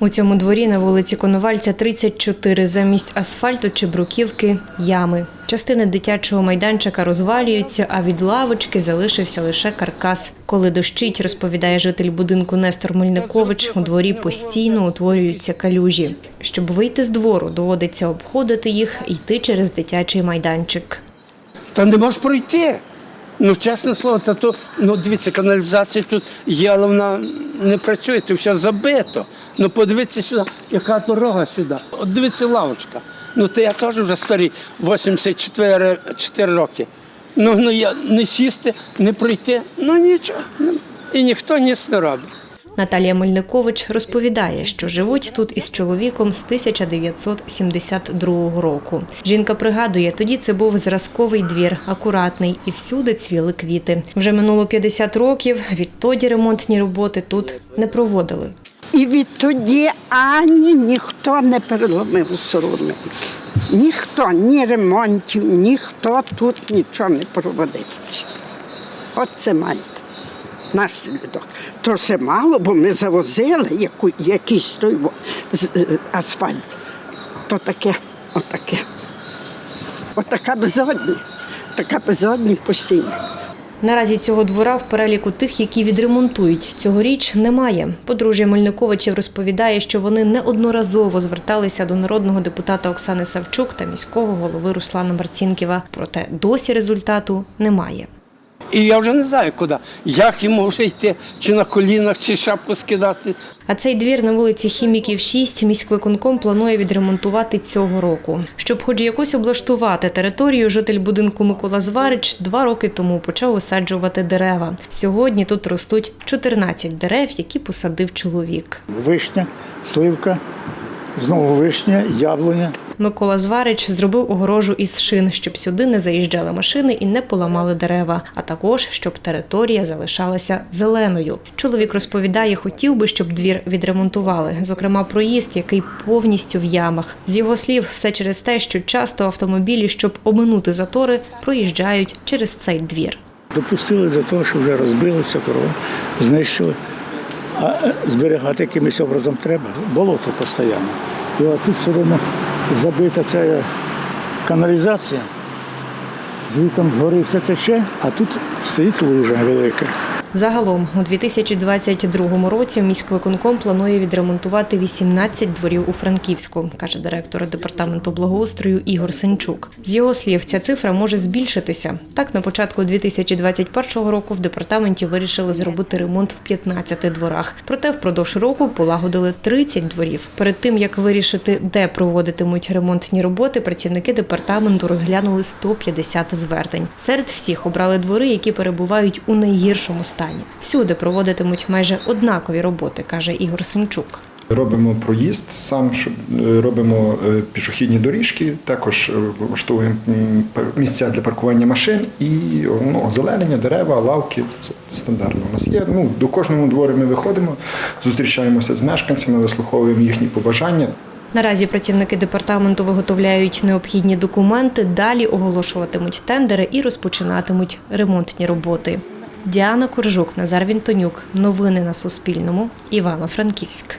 У цьому дворі на вулиці Коновальця 34 замість асфальту чи бруківки ями. Частини дитячого майданчика розвалюються, а від лавочки залишився лише каркас. Коли дощить, розповідає житель будинку Нестор Мельникович, у дворі постійно утворюються калюжі. Щоб вийти з двору, доводиться обходити їх і йти через дитячий майданчик. Та не можеш пройти. Ну, чесне слово, та то, ну дивіться, каналізація тут є, але вона не працює, то все забито. Ну подивіться сюди, яка дорога сюди. От дивіться лавочка. Ну то я теж вже старий, 84 4 роки. Ну, ну я не сісти, не пройти, ну нічого. І ніхто ніс не робить. Наталія Мельникович розповідає, що живуть тут із чоловіком з 1972 року. Жінка пригадує, тоді це був зразковий двір, акуратний, і всюди цвіли квіти. Вже минуло 50 років. Відтоді ремонтні роботи тут не проводили. І відтоді ані ніхто не переломив сурунники. Ніхто, ні ремонтів, ніхто тут нічого не проводив. От це маєте. Наслідок. То ще мало, бо ми завозили яку, якийсь той е, асфальт. То таке, отаке. Отака безодня. Така безодня постійно. Наразі цього двора в переліку тих, які відремонтують цьогоріч, немає. Подружжя Мельниковичів розповідає, що вони неодноразово зверталися до народного депутата Оксани Савчук та міського голови Руслана Марцінківа. Проте досі результату немає. І я вже не знаю куди. Як йому вже йти, чи на колінах, чи шапку скидати. А цей двір на вулиці Хіміків 6 міськвиконком планує відремонтувати цього року. Щоб хоч якось облаштувати територію, житель будинку Микола Зварич два роки тому почав висаджувати дерева. Сьогодні тут ростуть 14 дерев, які посадив чоловік. Вишня, сливка, знову вишня, яблуня. Микола Зварич зробив огорожу із шин, щоб сюди не заїжджали машини і не поламали дерева, а також щоб територія залишалася зеленою. Чоловік розповідає, хотів би, щоб двір відремонтували, зокрема проїзд, який повністю в ямах. З його слів, все через те, що часто автомобілі, щоб оминути затори, проїжджають через цей двір. Допустили до того, що вже розбили все корова, знищили. А е, зберігати якимось образом треба. Болото постійно. І от тут все одно забита ця каналізація. Звітом згори все тече, а тут стоїть лужа велика. Загалом у 2022 році міськвиконком планує відремонтувати 18 дворів у Франківську, каже директор департаменту благоустрою Ігор Сенчук. З його слів, ця цифра може збільшитися. Так, на початку 2021 року в департаменті вирішили зробити ремонт в 15 дворах. Проте впродовж року полагодили 30 дворів. Перед тим як вирішити, де проводитимуть ремонтні роботи, працівники департаменту розглянули 150 звернень. Серед всіх обрали двори, які перебувають у найгіршому стані. Всюди проводитимуть майже однакові роботи, каже Ігор Симчук. Робимо проїзд, сам е, робимо е, пішохідні доріжки, також е, влаштовуємо місця для паркування машин і ну, озеленення, дерева, лавки. Це стандартно у нас є. Ну, до кожного двору ми виходимо, зустрічаємося з мешканцями, вислуховуємо їхні побажання. Наразі працівники департаменту виготовляють необхідні документи, далі оголошуватимуть тендери і розпочинатимуть ремонтні роботи. Діана Коржук, Назар Вінтонюк. Новини на Суспільному. Івано-Франківськ.